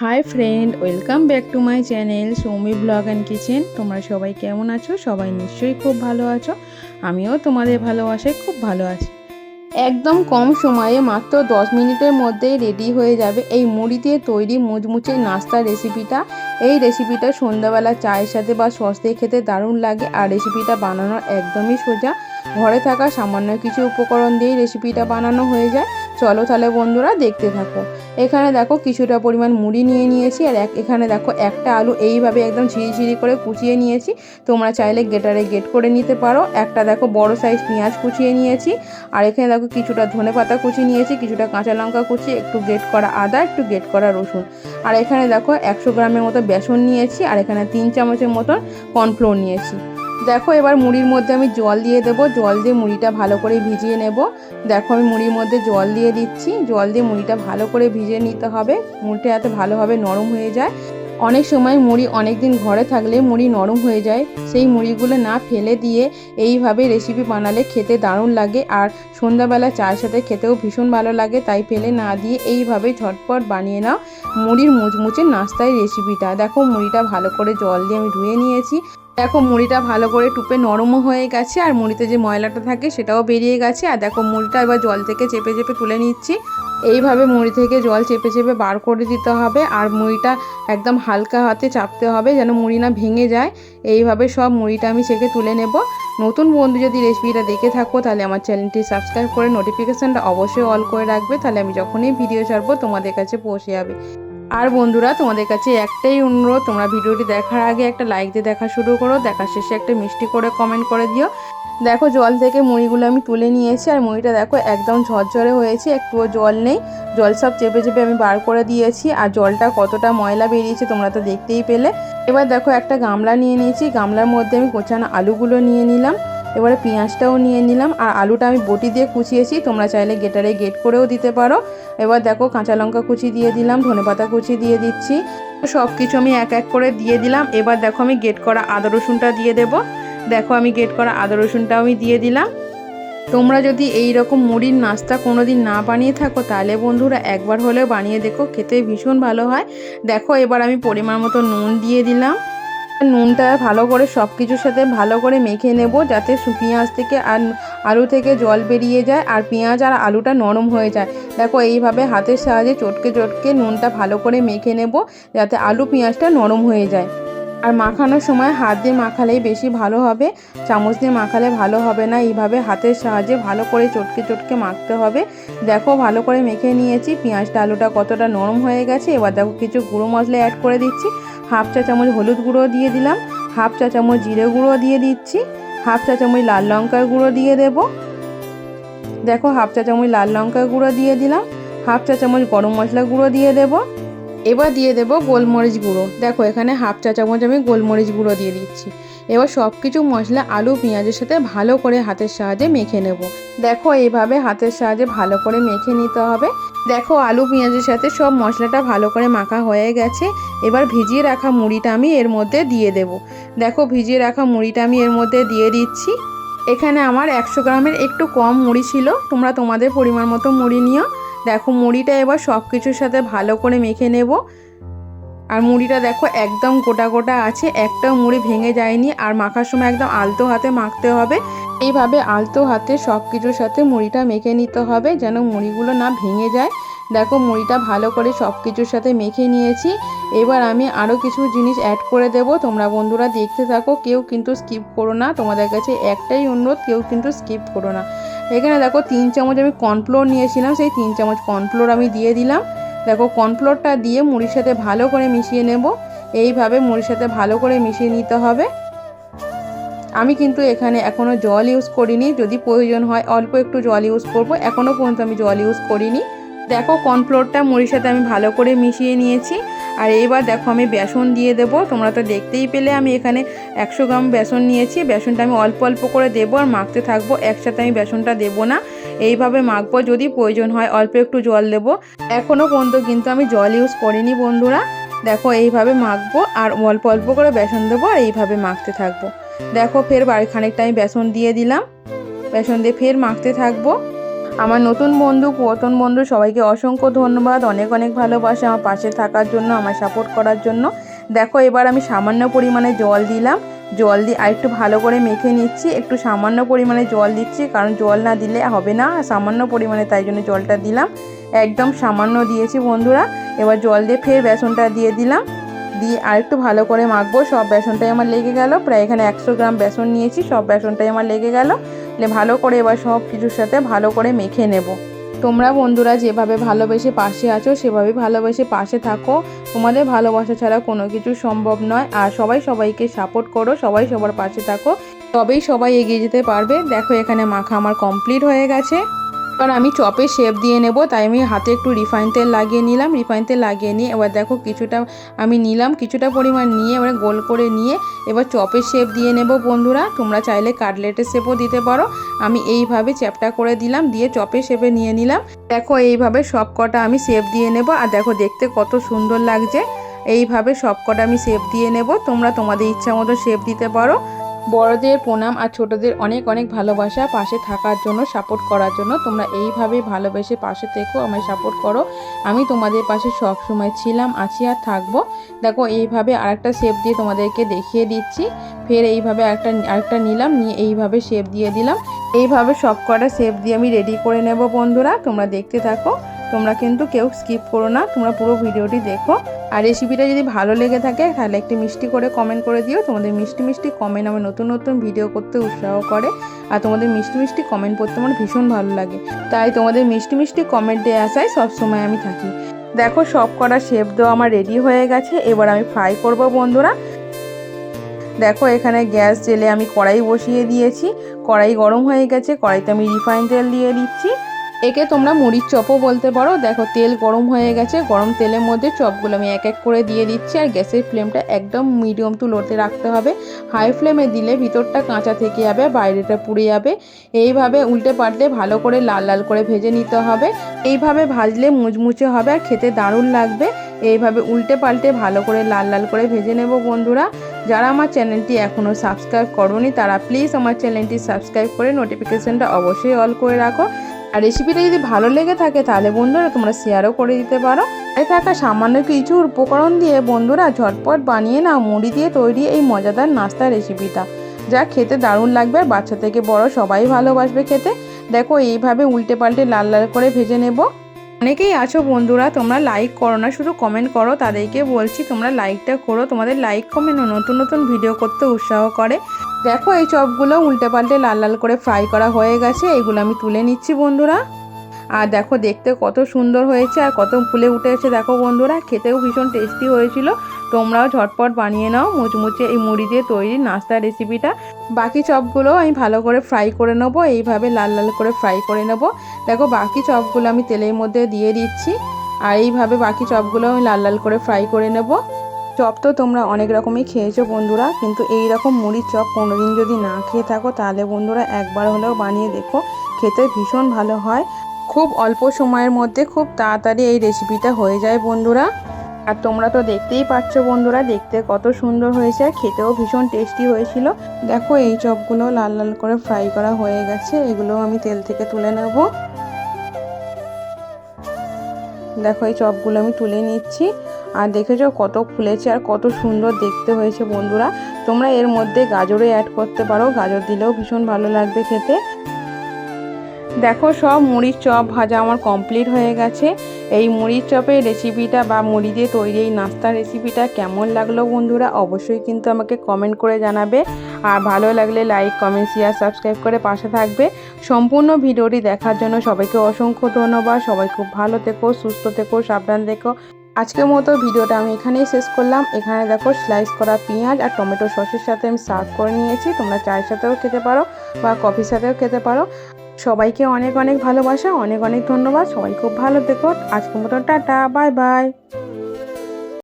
Hi friend, welcome back to my channel Soumi blog and kitchen. তোমরা সবাই কেমন আছো? সবাই নিশ্চয়ই খুব ভালো আছো। আমিও তোমাদের ভালোবাসায় খুব ভালো আছি। একদম কম সময়ে মাত্র দশ মিনিটের মধ্যেই রেডি হয়ে যাবে এই মুড়ি দিয়ে তৈরি মুচমুচে নাস্তা রেসিপিটা। এই রেসিপিটা সন্ধ্যাবেলা চায়ের সাথে বা সস দিয়ে খেতে দারুণ লাগে আর রেসিপিটা বানানো একদমই সোজা। ঘরে থাকা সামান্য কিছু উপকরণ দিয়েই রেসিপিটা বানানো হয়ে যায়। চলো তাহলে বন্ধুরা দেখতে থাকো। এখানে দেখো কিছুটা পরিমাণ মুড়ি নিয়ে নিয়েছি আর এক এখানে দেখো একটা আলু এইভাবে একদম ঝিরিঝিরি করে কুচিয়ে নিয়েছি। তোমরা চাইলে গেটারে গেট করে নিতে পারো। একটা দেখো বড় সাইজ পেঁয়াজ কুচিয়ে নিয়েছি। আর এখানে দেখো কিছুটা ধনে পাতা কুচি নিয়েছি, কিছুটা কাঁচা লঙ্কা কুচি, একটু গেট করা আদা, একটু গেট করা রসুন। আর এখানে দেখো একশো গ্রামের মতো বেসন নিয়েছি আর এখানে তিন চামচের মতন কর্নফ্লোর নিয়েছি। দেখো, এবার মুড়ির মধ্যে আমি জল দিয়ে দেবো। জল দিয়ে মুড়িটা ভালো করে ভিজিয়ে নেব। দেখো, আমি মুড়ির মধ্যে জল দিয়ে দিচ্ছি। জল দিয়ে মুড়িটা ভালো করে ভিজিয়ে নিতে হবে। মুড়িটা যাতে ভালোভাবে নরম হয়ে যায়। অনেক সময় মুড়ি অনেক দিন ঘরে থাকলে মুড়ি নরম হয়ে যায়। সেই মুড়িগুলো না ফেলে দিয়ে এইভাবে রেসিপি বানালে খেতে দারুণ লাগে। আর সন্ধ্যাবেলা চায়ের সাথে খেতেও ভীষণ ভালো লাগে। তাই ফেলে না দিয়ে এইভাবে ঝটপট বানিয়ে নাও। মুড়ির মুচমুচে নাস্তায় রেসিপিটা দেখো, মুড়িটা ভালো করে জল দিয়ে আমি ধুয়ে নিয়েছি। দেখো মুড়িটা ভালো করে টুপে নরমও হয়ে গেছে, আর মুড়িতে যে ময়লাটা থাকে সেটাও বেরিয়ে গেছে। আর দেখো মুড়িটা এবার জল থেকে চেপে চেপে তুলে নিচ্ছি। এইভাবে মুড়ি থেকে জল চেপে চেপে বার করে দিতে হবে, আর মুড়িটা একদম হালকা হাতে চাপতে হবে যেন মুড়ি না ভেঙে যায়। এইভাবে সব মুড়িটা আমি সেকে তুলে নেব। নতুন বন্ধু যদি রেসিপিটা দেখে থাকো, তাহলে আমার চ্যানেলটি সাবস্ক্রাইব করে নোটিফিকেশানটা অবশ্যই অল করে রাখবে। তাহলে আমি যখনই ভিডিও ছাড়বো তোমাদের কাছে পৌঁছে যাবে। আর বন্ধুরা, তোমাদের কাছে একটাই অনুরোধ, তোমরা ভিডিওটি দেখার আগে একটা লাইক দিয়ে দেখা শুরু করো, দেখার শেষে একটা মিষ্টি করে কমেন্ট করে দিও। দেখো, জল থেকে মুড়িগুলো আমি তুলে নিয়েছি, আর মুড়িটা দেখো একদম ঝরঝরে হয়েছে, একটুও জল নেই। জল সব চেপে চেপে আমি বার করে দিয়েছি, আর জলটা কতটা ময়লা বেরিয়েছে তোমরা তো দেখতেই পেলে। এবার দেখো একটা গামলা নিয়ে নিয়েছি, গামলার মধ্যে আমি কোচানো আলুগুলো নিয়ে নিলাম। এবারে পেঁয়াজটাও নিয়ে নিলাম আর আলুটা আমি বটি দিয়ে কুচিয়েছি। তোমরা চাইলে গেটারে গেট করেও দিতে পারো। এবার দেখো কাঁচা লঙ্কা কুচি দিয়ে দিলাম ধনেপাতা কুচি দিয়ে দিচ্ছি। সব কিছু আমি এক এক করে দিয়ে দিলাম। এবার দেখো আমি গেট করা আদা রসুনটা দিয়ে দেবো। দেখো আমি গেট করা আদা রসুনটাও আমি দিয়ে দিলাম। তোমরা যদি এই রকম মুড়ির নাস্তা কোনো দিন না বানিয়ে থাকো, তাহলে বন্ধুরা একবার হলেও বানিয়ে দেখো, খেতে ভীষণ ভালো হয়। দেখো এবার আমি পরিমাণ মতো নুন দিয়ে দিলাম। নুনটা ভালো করে সব কিছুর সাথে ভালো করে মেখে নেব যাতে পেঁয়াজ থেকে আর আলু থেকে জল বেরিয়ে যায় আর পেঁয়াজ আর আলুটা নরম হয়ে যায়। দেখো এইভাবে হাতের সাহায্যে চটকে চটকে নুনটা ভালো করে মেখে নেব যাতে আলু পেঁয়াজটা নরম হয়ে যায়। আর মাখানোর সময় হাত দিয়ে মাখালেই বেশি ভালো হবে, চামচ দিয়ে মাখালে ভালো হবে না। এইভাবে হাতের সাহায্যে ভালো করে চটকে চটকে মাখতে হবে। দেখো ভালো করে মেখে নিয়েছি, পেঁয়াজটা আলুটা কতটা নরম হয়ে গেছে। এবার দেখো কিছু গুঁড়ো মশলা অ্যাড করে দিচ্ছি। হাফ চা চামচ হলুদ গুঁড়ো দিয়ে দিলাম, হাফ চা চামচ জিরে গুঁড়ো দিয়ে দিচ্ছি, হাফ চা চামচ লাল লঙ্কার গুঁড়ো দিয়ে দেব। দেখো হাফ চা চামচ লাল লঙ্কার গুঁড়ো দিয়ে দিলাম, হাফ চা চামচ গরম মশলা গুঁড়ো দিয়ে দেব। এবার দিয়ে দেব গোলমরিচ গুঁড়ো। দেখো এখানে হাফ চা চামচ আমি গোলমরিচ গুঁড়ো দিয়ে দিচ্ছি। এবার সব কিছু মশলা, আলু, পেঁয়াজের সাথে ভালো করে হাতের সাহায্যে মেখে নেব। দেখো এইভাবে হাতের সাহায্যে ভালো করে মেখে নিতে হবে। দেখো আলু, পেঁয়াজের সাথে সব মশলাটা ভালো করে মাখা হয়ে গেছে। এবার ভিজিয়ে রাখা মুড়িটা আমি এর মধ্যে দিয়ে দেব। দেখো ভিজিয়ে রাখা মুড়িটা আমি এর মধ্যে দিয়ে দিচ্ছি। এখানে আমার একশো গ্রামের একটু কম মুড়ি ছিল। তোমরা তোমাদের পরিমাণ মতো মুড়ি নিও। দেখো মুড়িটা এবার সব কিছুর সাথে ভালো করে মেখে নেব। আর মুড়িটা দেখো একদম গোটা গোটা আছে একটাও মুড়ি ভেঙে যায়নি আর মাখার সময় একদম আলতো হাতে মাখতে হবে। এইভাবে আলতো হাতে সব কিছুর সাথে মুড়িটা মেখে নিতে হবে যেন মুড়িগুলো না ভেঙে যায়। দেখো মুড়িটা ভালো করে সব কিছুর সাথে মেখে নিয়েছি। এবার আমি আরও কিছু জিনিস অ্যাড করে দেব। তোমরা বন্ধুরা দেখতে থাকো, কেউ কিন্তু স্কিপ করো না। তোমাদের কাছে একটাই অনুরোধ, কেউ কিন্তু স্কিপ করো না। এখানে দেখো তিন চামচ আমি কর্নফ্লোর নিয়েছিলাম, সেই তিন চামচ কর্নফ্লোর আমি দিয়ে দিলাম। দেখো, কর্নফ্লোরটা দিয়ে মুড়ির সাথে ভালো করে মিশিয়ে নেব। এইভাবে মুড়ির সাথে ভালো করে মিশিয়ে নিতে হবে। আমি কিন্তু এখানে এখনও জল ইউজ করিনি। যদি প্রয়োজন হয় অল্প একটু জল ইউজ করব। এখনও পর্যন্ত আমি জল ইউজ করিনি। দেখো, কর্নফ্লোরটা মুড়ির সাথে আমি ভালো করে মিশিয়ে নিয়েছি। আর এইবার দেখো আমি বেসন দিয়ে দেবো। তোমরা তো দেখতেই পেলে আমি এখানে একশো গ্রাম বেসন নিয়েছি। বেসনটা আমি অল্প অল্প করে দেবো আর মাখতে থাকব। একসাথে আমি বেসনটা দেবো না। এইভাবে মাখবো যদি প্রয়োজন হয় অল্প একটু জল দেবো। এখনও পর্যন্ত কিন্তু আমি জল ইউজ করিনি বন্ধুরা। দেখো এইভাবে মাখবো আর অল্প অল্প করে বেসন দেবো আর এইভাবে মাখতে থাকব। দেখো ফের বাড়ি খানিকটা আমি বেসন দিয়ে দিলাম। বেসন দিয়ে ফের মাখতে থাকব। আমার নতুন বন্ধু, পুরাতন বন্ধু, সবাইকে অসংখ্য ধন্যবাদ, অনেক অনেক ভালোবাসা আমার পাশে থাকার জন্য আমার সাপোর্ট করার জন্য। দেখো, এবার আমি সামান্য পরিমাণে জল দিলাম। জল দিয়ে আরেকটু ভালো করে মেখে নিচ্ছি। একটু সামান্য পরিমাণে জল দিচ্ছি, কারণ জল না দিলে হবে না। সামান্য পরিমাণে তাই জন্য জলটা দিলাম। একদম সামান্য দিয়েছি বন্ধুরা। এবার জল দিয়ে ফের বেসনটা দিয়ে দিলাম। দিয়ে আরেকটু ভালো করে মাখবো। সব বেসনটাই আমার লেগে গেল। প্রায় এখানে একশো গ্রাম বেসন নিয়েছি। সব বেসনটাই আমার লেগে গেল। ভালো করে এবার সব কিছুর সাথে ভালো করে মেখে নেব। তোমরা বন্ধুরা যেভাবে ভালোবেসে পাশে আছো, সেভাবে ভালোবেসে পাশে থাকো। তোমাদের ভালোবাসা ছাড়া কোনো কিছু সম্ভব নয়। আর সবাই সবাইকে সাপোর্ট করো। সবাই সবার পাশে থাকো। তবেই সবাই এগিয়ে যেতে পারবে। দেখো এখানে মাখা আমার কমপ্লিট হয়ে গেছে। এবার আমি চপে শেপ দিয়ে নেব, তাই আমি হাতে একটু রিফাইন তেল লাগিয়ে নিলাম রিফাইন তেল লাগিয়ে নিয়ে এবার দেখো কিছুটা আমি নিলাম, কিছুটা পরিমাণ নিয়ে এবার গোল করে নিয়ে এবার চপের শেপ দিয়ে নেব বন্ধুরা, তোমরা চাইলে কাটলেটের শেপও দিতে পারো। আমি এইভাবে চ্যাপটা করে দিলাম, দিয়ে চপের শেপে নিয়ে নিলাম। দেখো এইভাবে সব কটা আমি শেপ দিয়ে নেব, আর দেখো দেখতে কত সুন্দর লাগছে। এইভাবে সব কটা আমি শেপ দিয়ে নেব, তোমরা তোমাদের ইচ্ছা মতো শেপ দিতে পারো। বড়দের প্রণাম আর ছোটদের অনেক অনেক ভালোবাসা পাশে থাকার জন্য সাপোর্ট করার জন্য। তোমরা এইভাবেই ভালোবেসে পাশে থেকো, আমায় সাপোর্ট করো। আমি তোমাদের পাশে সব সময় ছিলাম, আছি আর থাকব। দেখো, এইভাবে আরেকটা শেপ দিয়ে তোমাদেরকে দেখিয়ে দিচ্ছি। ফের এইভাবে একটা আরেকটা নিলাম, নিয়ে এইভাবে শেপ দিয়ে দিলাম। এইভাবে সব কটা শেপ দিয়ে আমি রেডি করে নেব বন্ধুরা, তোমরা দেখতে থাকো। তোমরা কিন্তু কেউ স্কিপ করো না, তোমরা পুরো ভিডিওটি দেখো। আর রেসিপিটা যদি ভালো লেগে থাকে, তাহলে একটি মিষ্টি করে কমেন্ট করে দিও। তোমাদের মিষ্টি মিষ্টি কমেন্ট আমার নতুন নতুন ভিডিও করতে উৎসাহ করে। আর তোমাদের মিষ্টি মিষ্টি কমেন্ট করতে আমার ভীষণ ভালো লাগে। তাই তোমাদের মিষ্টি মিষ্টি কমেন্ট দিয়ে আসায় সবসময় আমি থাকি। দেখো, সব কটা শেপ দেওয়া আমার রেডি হয়ে গেছে। এবার আমি ফ্রাই করব, বন্ধুরা। দেখো, এখানে গ্যাস জেলে আমি কড়াই বসিয়ে দিয়েছি। কড়াই গরম হয়ে গেছে, কড়াইতে আমি রিফাইন তেল দিয়ে দিচ্ছি। একে তোমরা মুড়ির চপও বলতে পারো। দেখো, তেল গরম হয়ে গেছে। গরম তেলের মধ্যে চপগুলো আমি এক এক করে দিয়ে দিচ্ছি। আর গ্যাসের ফ্লেমটা একদম মিডিয়াম টু লোতে রাখতে হবে। হাই ফ্লেমে দিলে ভিতরটা কাঁচা থেকে যাবে, বাইরেটা পুড়ে যাবে। এইভাবে উল্টে পাল্টে ভালো করে লাল লাল করে ভেজে নিতে হবে। এইভাবে ভাজলে মুচমুচে হবে আর খেতে দারুণ লাগবে। এইভাবে উল্টে পাল্টে ভালো করে লাল লাল করে ভেজে নেব বন্ধুরা। যারা আমার চ্যানেলটি এখনও সাবস্ক্রাইব করনি, তারা প্লিজ আমার চ্যানেলটি সাবস্ক্রাইব করে নোটিফিকেশানটা অবশ্যই অল করে রাখো। আর রেসিপিটা যদি ভালো লেগে থাকে তাহলে বন্ধুরা তোমরা শেয়ারও করে দিতে পারো। এই থাকা সামান্য কিছু উপকরণ দিয়ে বন্ধুরা ঝটপট বানিয়ে নাও, মুড়ি দিয়ে তৈরি এই মজাদার নাস্তা রেসিপিটা যা খেতে দারুণ লাগবে আর বাচ্চা থেকে বড় সবাই ভালোবাসবে খেতে। দেখো এইভাবে উল্টে পাল্টে লাল লাল করে ভেজে নেব। অনেকেই আছো বন্ধুরা, তোমরা লাইক করো না, শুধু কমেন্ট করো। তাদেরকে বলছি তোমরা লাইকটা করো। তোমাদের লাইক কমেন্ট নতুন নতুন ভিডিও করতে উৎসাহ করে। দেখো, এই চপগুলো উল্টে পাল্টে লাল লাল করে ফ্রাই করা হয়ে গেছে। এগুলো আমি তুলে নিচ্ছি, বন্ধুরা। আর দেখো, দেখতে কত সুন্দর হয়েছে আর কত ফুলে উঠেছে। দেখো, বন্ধুরা, খেতেও ভীষণ টেস্টি হয়েছিল। তোমরাও ঝটপট বানিয়ে নাও, মুচমুচে এই মুড়ি দিয়ে তৈরি নাস্তা রেসিপিটা বাকি চপগুলো আমি ভালো করে ফ্রাই করে নেব, এইভাবে লাল লাল করে ফ্রাই করে নেব। দেখো, বাকি চপগুলো আমি তেলের মধ্যে দিয়ে দিচ্ছি। আর এইভাবে বাকি চপগুলো আমি লাল লাল করে ফ্রাই করে নেব। চপ তো তোমরা অনেক রকমই খেয়েছো বন্ধুরা, কিন্তু এই রকম মুড়ির চপ কোনোদিন যদি না খেয়ে থাকো, তাহলে বন্ধুরা একবার হলেও বানিয়ে দেখো, খেতে ভীষণ ভালো হয়। খুব অল্প সময়ের মধ্যে খুব তাড়াতাড়ি এই রেসিপিটা হয়ে যায় বন্ধুরা। আর তোমরা তো দেখতেই পাচ্ছ বন্ধুরা, দেখতে কত সুন্দর হয়েছে আর খেতেও ভীষণ টেস্টি হয়েছিল। দেখো এই চপগুলো লাল লাল করে ফ্রাই করা হয়ে গেছে এগুলো আমি তেল থেকে তুলে নেব। দেখো এই চপগুলো আমি তুলে নিচ্ছি। আর দেখেছ কত ফুলেছে আর কত সুন্দর দেখতে হয়েছে বন্ধুরা। তোমরা এর মধ্যে গাজরে অ্যাড করতে পারো, গাজর দিলেও ভীষণ ভালো লাগবে খেতে। দেখো সব মুড়ির চপ ভাজা আমার কমপ্লিট হয়ে গেছে। এই মুড়ির চপের রেসিপিটা বা মুড়ি দিয়ে তৈরি এই নাস্তার রেসিপিটা কেমন লাগল বন্ধুরা অবশ্যই কিন্তু আমাকে কমেন্ট করে জানাবে। আর ভালো লাগলে লাইক কমেন্ট শেয়ার সাবস্ক্রাইব করে পাশে থাকবে। সম্পূর্ণ ভিডিওটি দেখার জন্য সবাইকে অসংখ্য ধন্যবাদ। সবাই খুব ভালো থেকো, সুস্থ থেকো, সাবধান থেকো। আজকের মতো ভিডিওটা আমি এখানেই শেষ করলাম। এখানে দেখো স্লাইস করা পেঁয়াজ আর টমেটো সসের সাথে আমি সার্ভ করে নিয়েছি। তোমরা চায়ের সাথেও খেতে পারো বা কফির সাথেও খেতে পারো। সবাইকে অনেক অনেক ভালোবাসা, অনেক অনেক ধন্যবাদ। সবাই খুব ভালো দেখো আজকের মতো টাটা বাই বাই